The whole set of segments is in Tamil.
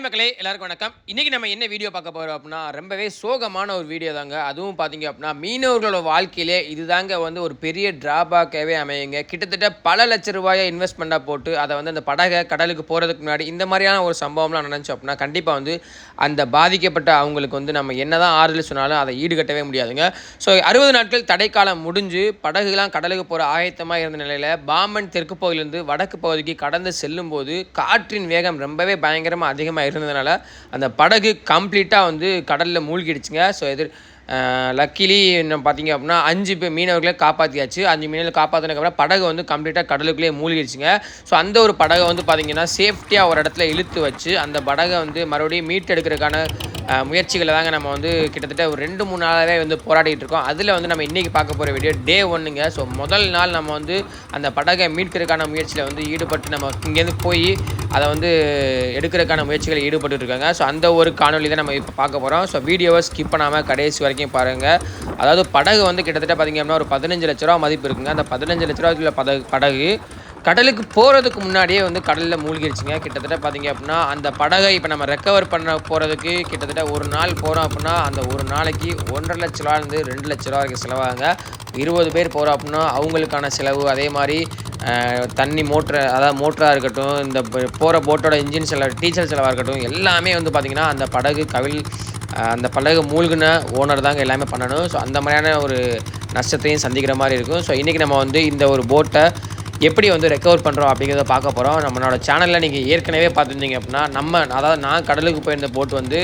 மக்களே எல்லாருக்கும் வணக்கம். இன்றைக்கி நம்ம என்ன வீடியோ பார்க்க போகிறோம் அப்படின்னா ரொம்பவே சோகமான ஒரு வீடியோ தாங்க. அதுவும் பார்த்தீங்க அப்படின்னா மீனவர்களோட வாழ்க்கையிலே இதுதாங்க வந்து ஒரு பெரிய ட்ராபாக்காகவே அமையுங்க. கிட்டத்தட்ட பல லட்ச ரூபாயை இன்வெஸ்ட்மெண்ட்டாக போட்டு அதை வந்து அந்த படகை கடலுக்கு போகிறதுக்கு முன்னாடி இந்த மாதிரியான ஒரு சம்பவம்லாம் நடந்துச்சு அப்படின்னா கண்டிப்பாக வந்து அந்த பாதிக்கப்பட்ட அவங்களுக்கு வந்து நம்ம என்னதான் ஆறுதல் சொன்னாலும் அதை ஈடுகட்டவே முடியாதுங்க. ஸோ அறுபது நாட்கள் தடைக்காலம் முடிஞ்சு படகுலாம் கடலுக்கு போகிற ஆயத்தமாக இருந்த நிலையில் பாம்பன் தெற்கு பகுதியிலிருந்து வடக்கு பகுதிக்கு கடந்து செல்லும்போது காற்றின் வேகம் ரொம்பவே பயங்கரமாக அதிகமாக இருந்ததுனால அந்த படகு கம்ப்ளீட்டாக வந்து கடலில் மூழ்கிடுச்சுங்க. ஸோ எதிர் லக்கிலி என்ன பார்த்தீங்க அப்படின்னா அஞ்சு பேர் மீனவர்களை காப்பாற்றியாச்சு அஞ்சு மீனவர்களை காப்பாற்றினதுக்கப்புறம் படகு வந்து கம்ப்ளீட்டாக கடலுக்குள்ளேயே மூழ்கிடுச்சுங்க. ஸோ அந்த ஒரு படகை வந்து பார்த்திங்கன்னா சேஃப்டியாக ஒரு இடத்துல இழுத்து வச்சு அந்த படகை வந்து மறுபடியும் மீட்டெடுக்கிறதுக்கான முயற்சிகளை தாங்க நம்ம வந்து கிட்டத்தட்ட ஒரு ரெண்டு மூணு நாளாகவே வந்து போராடிட்டு இருக்கோம். அதில் வந்து நம்ம இன்றைக்கி பார்க்க போகிற வீடியோ டே ஒன்றுங்க ஸோ முதல் நாள் நம்ம வந்து அந்த படகை மீட்கிறதுக்கான முயற்சியில் வந்து ஈடுபட்டு நம்ம இங்கேருந்து போய் அதை வந்து எடுக்கிறதுக்கான முயற்சிகளில் ஈடுபட்டு இருக்காங்க. ஸோ அந்த ஒரு காணொலி தான் நம்ம இப்போ பார்க்க போகிறோம் ஸோ வீடியோவை ஸ்கிப் பண்ணாமல் கடைசி வரைக்கும் பாருங்கள் அதாவது படகு வந்து கிட்டத்தட்ட பார்த்திங்க அப்படின்னா ஒரு பதினஞ்சு லட்ச ரூபா மதிப்பு இருக்குங்க. அந்த பதினஞ்சு லட்ச ரூபாய்க்குள்ள படகு படகு கடலுக்கு போகிறதுக்கு முன்னாடியே வந்து கடலில் மூழ்கிடுச்சுங்க கிட்டத்தட்ட பார்த்தீங்க அப்படின்னா அந்த படகை இப்போ நம்ம ரெக்கவர் பண்ண போகிறதுக்கு கிட்டத்தட்ட ஒரு நாள் போகிறோம் அப்படின்னா அந்த ஒரு நாளைக்கு ஒன்றரை லட்ச ரூபாலேருந்து ரெண்டு லட்ச ரூபா வரைக்கும் செலவாகுங்க. இருபது பேர் போகிறோம் அப்படின்னா அவங்களுக்கான செலவு அதே மாதிரி தண்ணி மோட்ரு அதாவது மோட்டராக இருக்கட்டும் இந்த போகிற போட்டோட இன்ஜின் செலவு டீசல் செலவாக இருக்கட்டும் எல்லாமே வந்து பார்த்திங்கன்னா அந்த படகு கவில் அந்த படகு மூழ்கின ஓனர் தாங்க எல்லாமே பண்ணணும். ஸோ அந்த மாதிரியான ஒரு நஷ்டத்தையும் சந்திக்கிற மாதிரி இருக்கும். ஸோ இன்றைக்கி நம்ம வந்து இந்த ஒரு போட்டை எப்படி வந்து ரெக்கவர் பண்ணுறோம் அப்படிங்கிறத பார்க்க போகிறோம் நம்மளோட சேனலில் நீங்கள் ஏற்கனவே பார்த்துருந்தீங்க அப்படின்னா நம்ம அதாவது நான் கடலுக்கு போயிருந்த போட் வந்து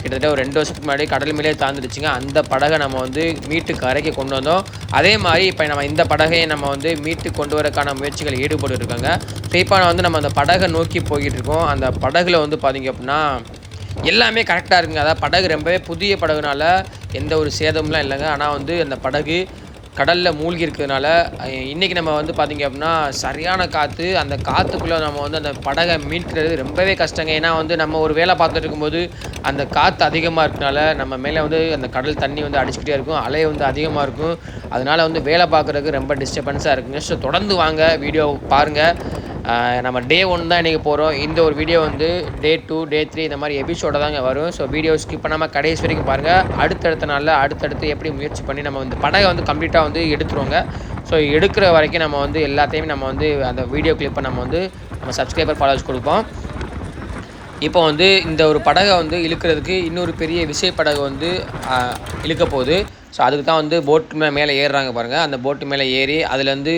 கிட்டத்தட்ட ஒரு ரெண்டு வருஷத்துக்கு முன்னாடி கடல் மேலே தாழ்ந்துடுச்சுங்க அந்த படகை நம்ம வந்து மீட்டு கரைக்கு கொண்டு வந்தோம். அதே மாதிரி இப்போ நம்ம இந்த படகையை நம்ம வந்து மீட்டு கொண்டு வரக்கான முயற்சிகள் ஈடுபட்டு இருக்காங்க ஸோ இப்போ வந்து நம்ம அந்த படகை நோக்கி போய்கிட்டு இருக்கோம் அந்த படகுல வந்து பார்த்தீங்க அப்படின்னா எல்லாமே கரெக்டாக இருக்குங்க. அதாவது படகு ரொம்பவே புதிய படகுனால எந்த ஒரு சேதம்லாம் இல்லைங்க. ஆனால் வந்து அந்த படகு கடலில் மூழ்கி இருக்கிறதுனால இன்றைக்கி நம்ம வந்து பார்த்திங்க அப்படின்னா சரியான காற்று அந்த காற்றுக்குள்ளே நம்ம வந்து அந்த படகை மீட்கிறது ரொம்பவே கஷ்டங்க. ஏன்னா வந்து நம்ம ஒரு வேலை பார்த்துட்டு இருக்கும்போது அந்த காற்று அதிகமாக இருக்கனால நம்ம மேலே வந்து அந்த கடல் தண்ணி வந்து அடிச்சுக்கிட்டே இருக்கும் அலை வந்து அதிகமாக இருக்கும். அதனால் வந்து வேலை பார்க்குறதுக்கு ரொம்ப டிஸ்டர்பன்ஸாக இருக்குங்க. ஸோ தொடர்ந்து வாங்க வீடியோ பாருங்கள் நம்ம டே ஒன் தான் இன்றைக்கி போகிறோம் இந்த ஒரு வீடியோ வந்து டே டூ டே த்ரீ இந்த மாதிரி எபிசோட தாங்க வரும். ஸோ வீடியோ ஸ்கிப் பண்ணாமல் கடைசி வரைக்கும் பாருங்கள் அடுத்தடுத்த நாளில் அடுத்தடுத்து எப்படி முயற்சி பண்ணி நம்ம வந்து படகை வந்து கம்ப்ளீட்டாக வந்து எடுத்துருவோங்க. ஸோ எடுக்கிற வரைக்கும் நம்ம வந்து எல்லாத்தையுமே நம்ம வந்து அந்த வீடியோ கிளிப்பை நம்ம வந்து நம்ம சப்ஸ்கிரைபர் ஃபாலோவர்ஸ் கொடுப்போம். இப்போ வந்து இந்த ஒரு படகை வந்து இழுக்கிறதுக்கு இன்னொரு பெரிய விசை படகு வந்து இழுக்க போகுது. ஸோ அதுக்கு தான் வந்து போட்டு மே மேலே ஏறுறாங்க பாருங்கள் அந்த போட்டு மேலே ஏறி அதில் வந்து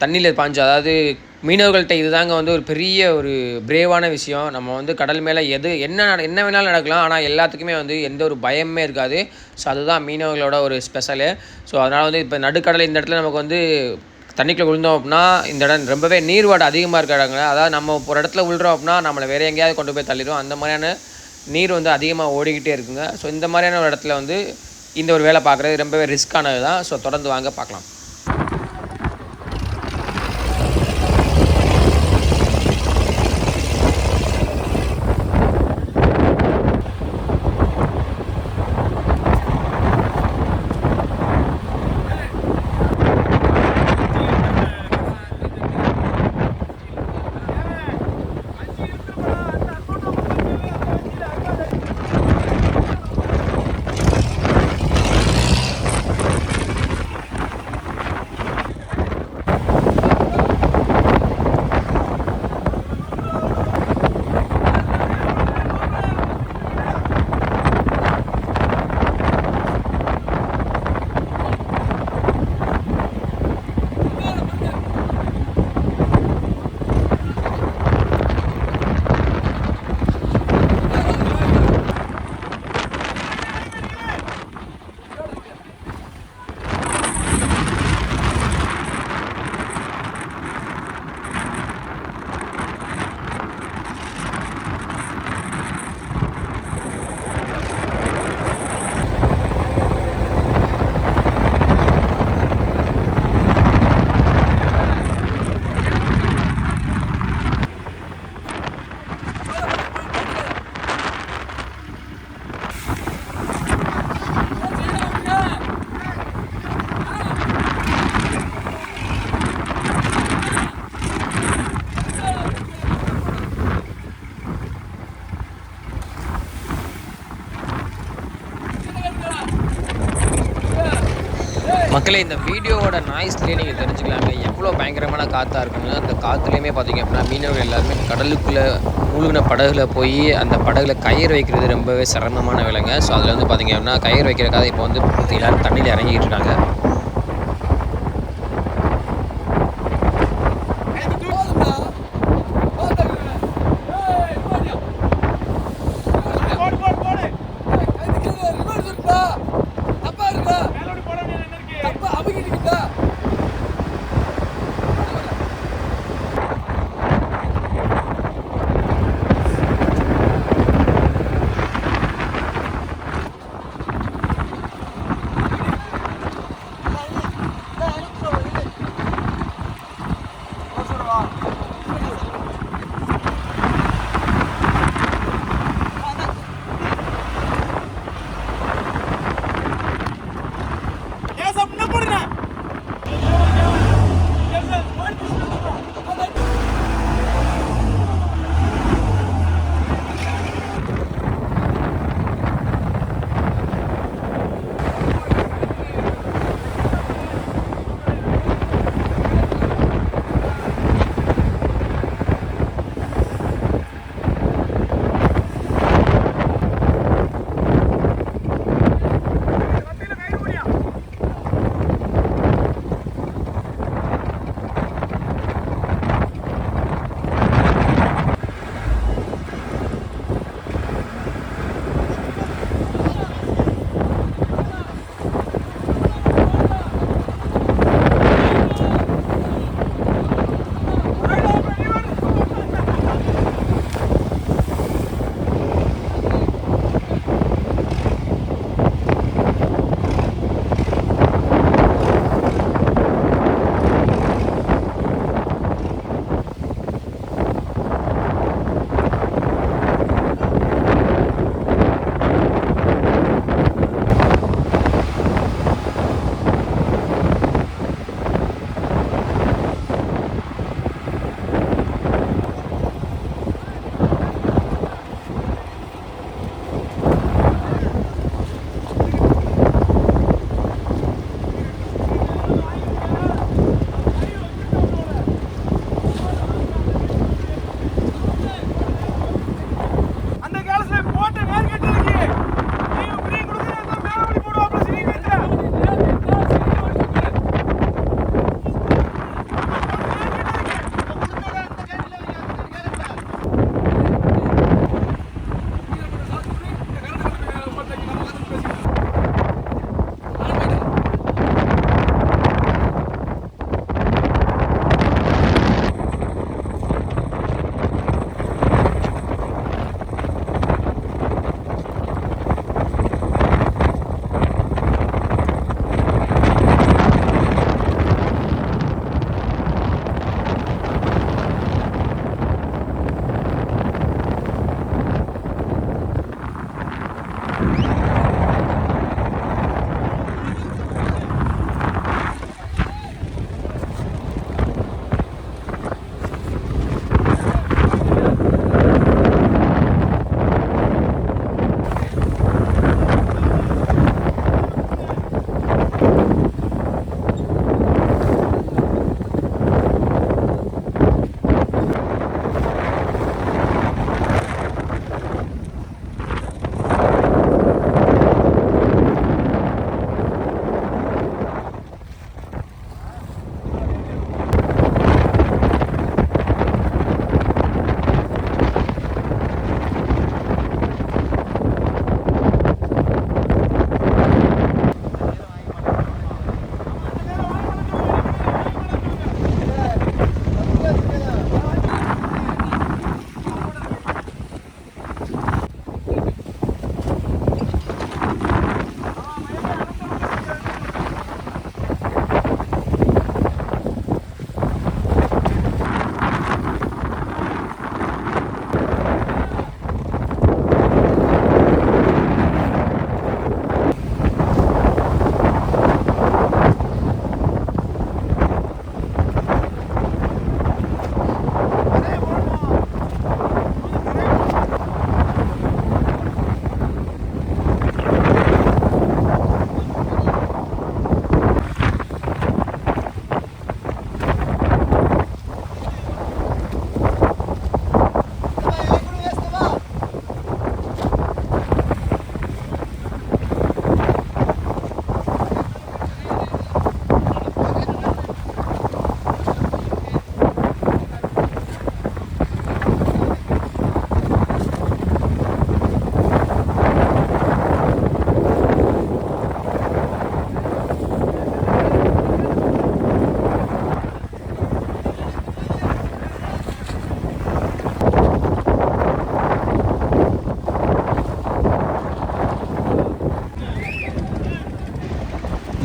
தண்ணியில் பாஞ்சு அதாவது மீனவர்கள்ட்ட இதுதாங்க வந்து ஒரு பெரிய ஒரு பிரேவான விஷயம். நம்ம வந்து கடல் மேலே எது என்ன நட- என்ன வேணாலும் நடக்கலாம். ஆனால் எல்லாத்துக்குமே வந்து எந்த ஒரு பயமே இருக்காது. ஸோ அதுதான் மீனவர்களோட ஒரு ஸ்பெஷலு ஸோ அதனால் வந்து இப்போ நடுக்கடல் இந்த இடத்துல நமக்கு வந்து தண்ணிக்குள்ளே விழுந்தோம் அப்படின்னா இந்த இடம் ரொம்பவே நீர்வாடு அதிகமாக இருக்கிற இடங்க. அதாவது நம்ம ஒரு இடத்துல விழுறோம் அப்படின்னா நம்மளை வேறு எங்கேயாவது கொண்டு போய் தள்ளிடும் அந்த மாதிரியான நீர் வந்து அதிகமாக ஓடிக்கிட்டே இருக்குங்க. ஸோ இந்த மாதிரியான ஒரு இடத்துல வந்து இந்த ஒரு வேலை பார்க்குறது ரொம்பவே ரிஸ்க்கானது தான் ஸோ தொடர்ந்து வாங்க பார்க்கலாம். மக்களே இந்த வீடியோவோட நாய்ஸ்லேயே நீங்கள் தெரிஞ்சுக்கலாங்க. எவ்வளோ பயங்கரமான காற்றாக இருக்குங்க. அந்த காற்றுலேயுமே பார்த்தீங்க அப்படின்னா மீனவர்கள் எல்லாருமே கடலுக்குள்ளே மூழ்கின படகுல போய் அந்த படகுல கயிறு வைக்கிறது ரொம்பவே சிரமமான விலைங்க. ஸோ அதில் வந்து பார்த்தீங்க அப்படின்னா கயிறு வைக்கிறக்காக இப்போ வந்து எல்லாரும் தண்ணியில் இறங்கிட்டு இருக்காங்க.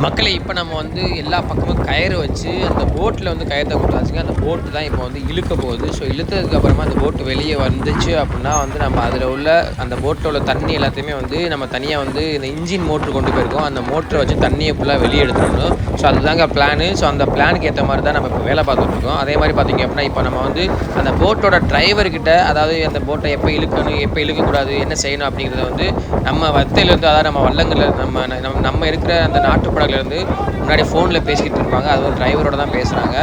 மக்களை இப்போ நம்ம வந்து எல்லா பக்கமும் கயிறு வச்சு அந்த போட்டில் வந்து கயிறு கொடுத்தாச்சுங்க அந்த போட்டு தான் இப்போ வந்து இழுக்க போகுது. ஸோ இழுத்ததுக்கு அப்புறமா அந்த போட்டு வெளியே வந்துச்சு அப்படின்னா வந்து நம்ம அதில் உள்ள அந்த போட்டில் உள்ள தண்ணி எல்லாத்தையுமே வந்து நம்ம தனியாக வந்து இந்த இன்ஜின் மோட்ரு கொண்டு போயிருக்கோம். அந்த மோட்டரை வச்சு தண்ணியை ஃபுல்லாக வெளியே எடுத்துடணும். ஸோ அதுதாங்க பிளானு ஸோ அந்த பிளானுக்கு ஏற்ற மாதிரி தான் நம்ம இப்போ வேலை பார்த்துட்ருக்கோம் அதே மாதிரி பார்த்தீங்க அப்படின்னா இப்போ நம்ம வந்து அந்த போட்டோட டிரைவர்கிட்ட அதாவது அந்த போட்டை எப்போ இழுக்கணும் எப்போ இழுக்கக்கூடாது என்ன செய்யணும் அப்படிங்கிறத வந்து நம்ம வத்தையிலேருந்து அதாவது நம்ம வல்லங்களில் நம்ம நம்ம நம்ம இருக்கிற அந்த இருந்து முன்னாடி ஃபோனில் பேசிக்கிட்டு இருப்பாங்க. அது ஒரு டிரைவரோட தான் பேசுகிறாங்க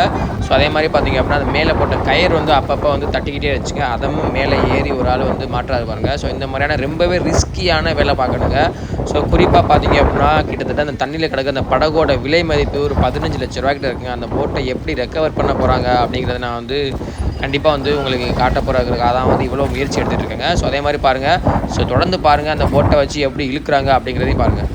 ஸோ அதே மாதிரி பார்த்திங்க அப்படின்னா அது மேலே போட்ட கயிறு வந்து அப்பப்போ வந்து தட்டிக்கிட்டே வச்சுங்க. அதமும் மேலே ஏறி ஒரு ஆள் வந்து மாற்றாது பாருங்க. ஸோ இந்த மாதிரியான ரொம்பவே ரிஸ்கியான வேலை பார்க்கணுங்க. ஸோ குறிப்பாக பார்த்தீங்க அப்படின்னா கிட்டத்தட்ட அந்த தண்ணியில் கிடக்க அந்த படகோட விலை மதிப்பு ஒரு பதினஞ்சு லட்ச ரூபாய்க்கிட்ட இருக்குங்க. அந்த போட்டை எப்படி ரெக்கவர் பண்ண போகிறாங்க அப்படிங்கிறத நான் வந்து கண்டிப்பாக வந்து உங்களுக்கு காட்ட போகிறதுக்காக தான் வந்து இவ்வளோ முயற்சி எடுத்துகிட்டு இருக்கேங்க. ஸோ அதே மாதிரி பாருங்கள் ஸோ தொடர்ந்து பாருங்கள் அந்த போட்டை வச்சு எப்படி இழுக்கிறாங்க அப்படிங்கிறதையும் பாருங்கள்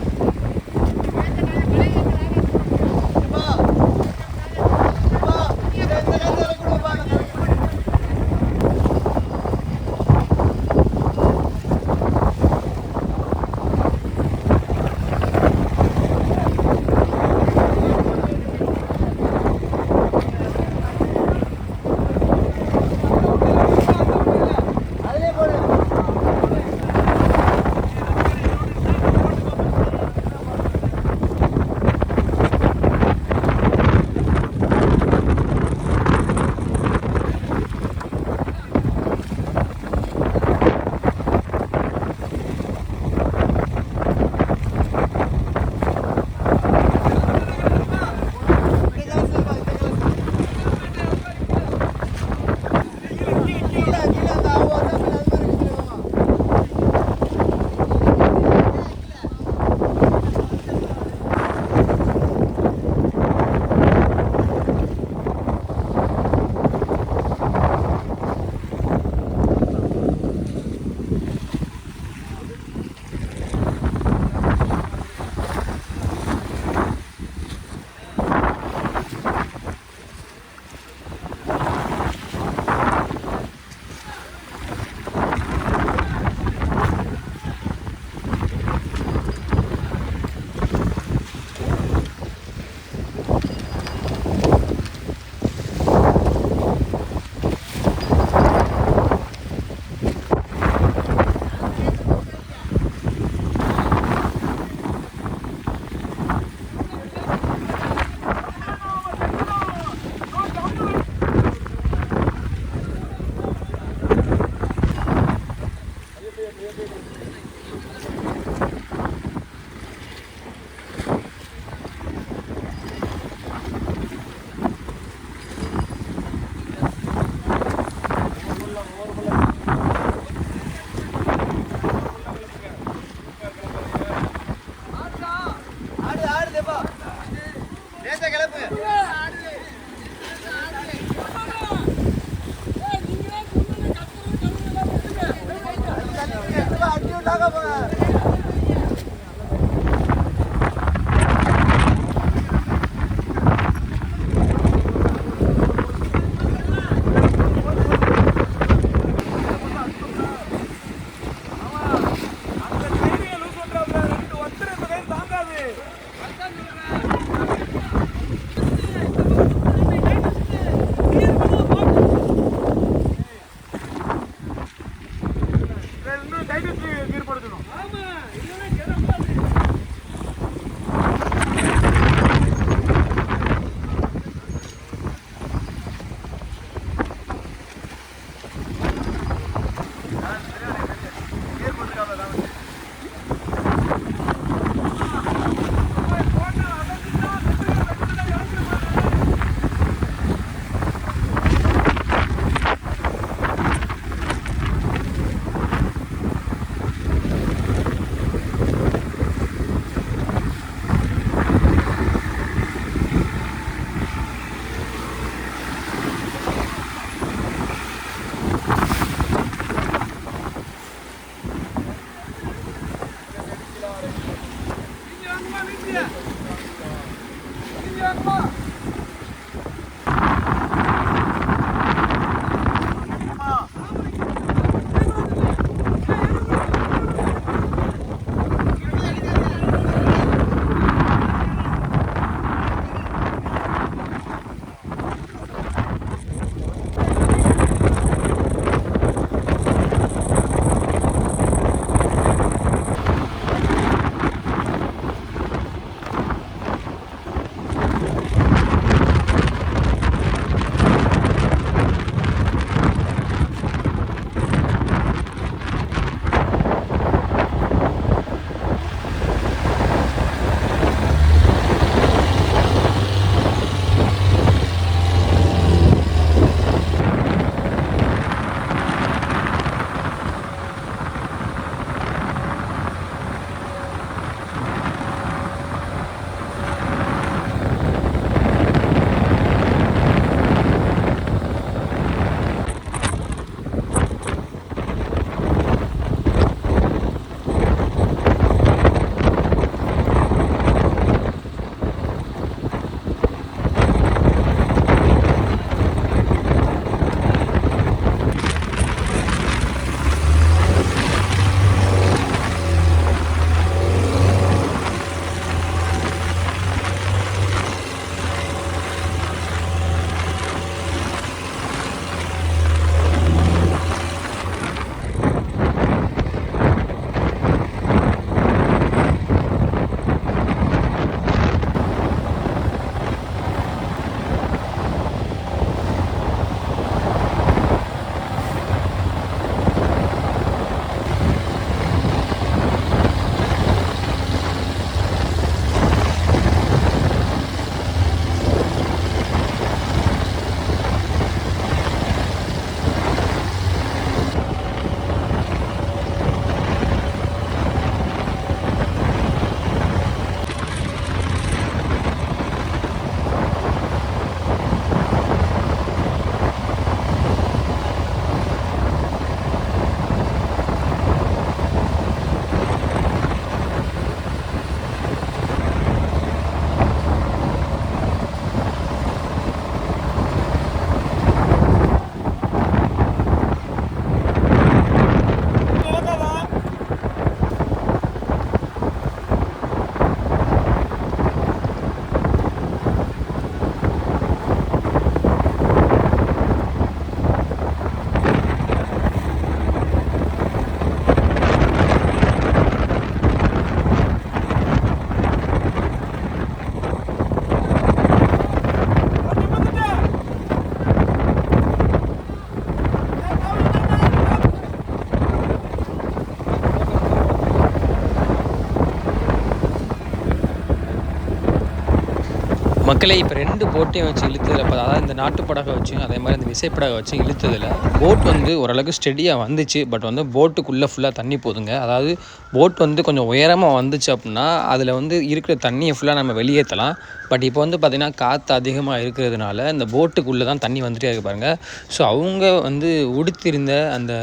மக்களை இப்போ ரெண்டு போட்டையும் வச்சு இழுத்ததில் இப்போ அதாவது இந்த நாட்டு படகை வச்சு அதே மாதிரி இந்த விசைப்படகை வச்சு இழுத்ததில் போட் வந்து ஓரளவுக்கு ஸ்டெடியாக வந்துச்சு. பட் வந்து போட்டுக்குள்ளே ஃபுல்லாக தண்ணி போதுங்க. அதாவது போட் வந்து கொஞ்சம் உயரமாக வந்துச்சு அப்படின்னா அதில் வந்து இருக்கிற தண்ணியை ஃபுல்லாக நம்ம வெளியேற்றலாம் பட் இப்போ வந்து பார்த்திங்கன்னா காற்று அதிகமாக இருக்கிறதுனால இந்த போட்டுக்குள்ளே தான் தண்ணி வந்துட்டே இருக்கு பாருங்கள் ஸோ அவங்க வந்து உடுத்திருந்த அந்த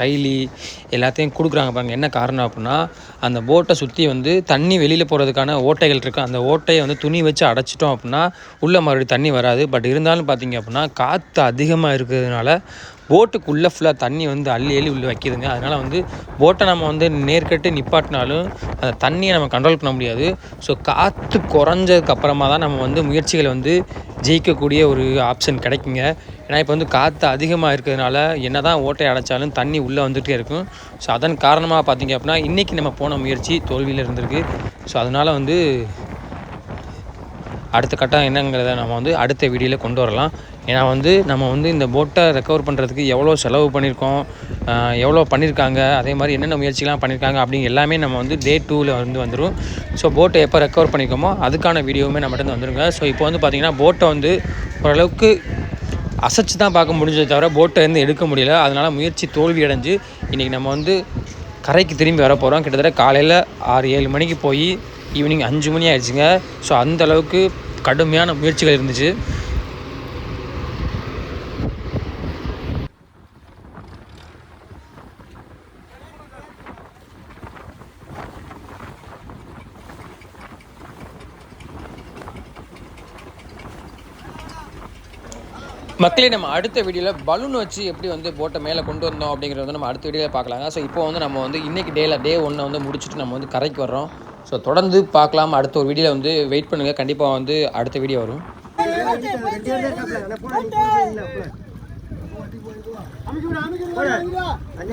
கைலி எல்லாத்தையும் கொடுக்குறாங்க பாருங்கள் என்ன காரணம் அப்படின்னா அந்த போட்டை சுற்றி வந்து தண்ணி வெளியில் போகிறதுக்கான ஓட்டைகள் இருக்குது அந்த ஓட்டையை வந்து துணி வச்சு அடைச்சிட்டோம் அப்படின்னா உள்ளே மறுபடியும் தண்ணி வராது. பட் இருந்தாலும் பார்த்தீங்க அப்படின்னா காற்று அதிகமாக இருக்கிறதுனால போட்டுக்குள்ளே ஃபுல்லாக தண்ணி வந்து அள்ளி அள்ளி உள்ளே வைக்கிதுங்க. அதனால் வந்து போட்டை நம்ம வந்து நேர்கட்டு நிப்பாட்டினாலும் அந்த தண்ணியை நம்ம கண்ட்ரோல் பண்ண முடியாது. ஸோ காற்று குறைஞ்சதுக்கு அப்புறமா தான் நம்ம வந்து முயற்சிகளை வந்து ஜெயிக்கக்கூடிய ஒரு ஆப்ஷன் கிடைக்குங்க. ஏன்னா இப்போ வந்து காற்று அதிகமாக இருக்கிறதுனால என்ன தான் ஓட்டை அடைச்சாலும் தண்ணி உள்ளே வந்துகிட்டே இருக்கும். ஸோ அதன் காரணமாக பார்த்தீங்க அப்படின்னா இன்றைக்கி நம்ம போன முயற்சி தோல்வியில் இருந்திருக்கு ஸோ அதனால் வந்து அடுத்த கட்டம் என்னங்கிறத நம்ம வந்து அடுத்த வீடியோவில் கொண்டு வரலாம். ஏன்னா வந்து நம்ம வந்து இந்த போட்டை ரெக்கவர் பண்ணுறதுக்கு எவ்வளோ செலவு பண்ணியிருக்கோம் எவ்வளோ பண்ணியிருக்காங்க அதே மாதிரி என்னென்ன முயற்சிலாம் பண்ணியிருக்காங்க அப்படிங்க எல்லாமே நம்ம வந்து டே டூவில் வந்து வந்துடும் ஸோ போட்டை எப்போ ரெக்கவர் பண்ணியிருக்கோமோ அதுக்கான வீடியோவுமே நம்மகிட்ட இருந்து வந்துருங்க. ஸோ இப்போ வந்து பார்த்திங்கன்னா போட்டை வந்து ஓரளவுக்கு அசைச்சு தான் பார்க்க முடிஞ்சதை தவிர போட்டை இருந்து எடுக்க முடியல. அதனால் முயற்சி தோல்வி அடைஞ்சு இன்றைக்கி நம்ம வந்து கரைக்கு திரும்பி வர போகிறோம் கிட்டத்தட்ட காலையில் ஆறு ஏழு மணிக்கு போய் ஈவினிங் அஞ்சு மணி ஆயிடுச்சுங்க. ஸோ அந்தளவுக்கு கடுமையான முயற்சிகள் இருந்துச்சு. மக்களே நம்ம அடுத்த வீடியோவில் பலூன் வச்சு எப்படி வந்து போட்டை மேலே கொண்டு வந்தோம் அப்படிங்கிறத வந்து நம்ம அடுத்த வீடியோவில் பார்க்கலாங்க. ஸோ இப்போ வந்து நம்ம வந்து இன்றைக்கி டேல டே ஒன்றை வந்து முடிச்சுட்டு நம்ம வந்து கரைக்கு வர்றோம். ஸோ தொடர்ந்து பார்க்கலாம் அடுத்த ஒரு வீடியோவில் வந்து வெயிட் பண்ணுங்கள் கண்டிப்பாக வந்து அடுத்த வீடியோ வரும் அங்க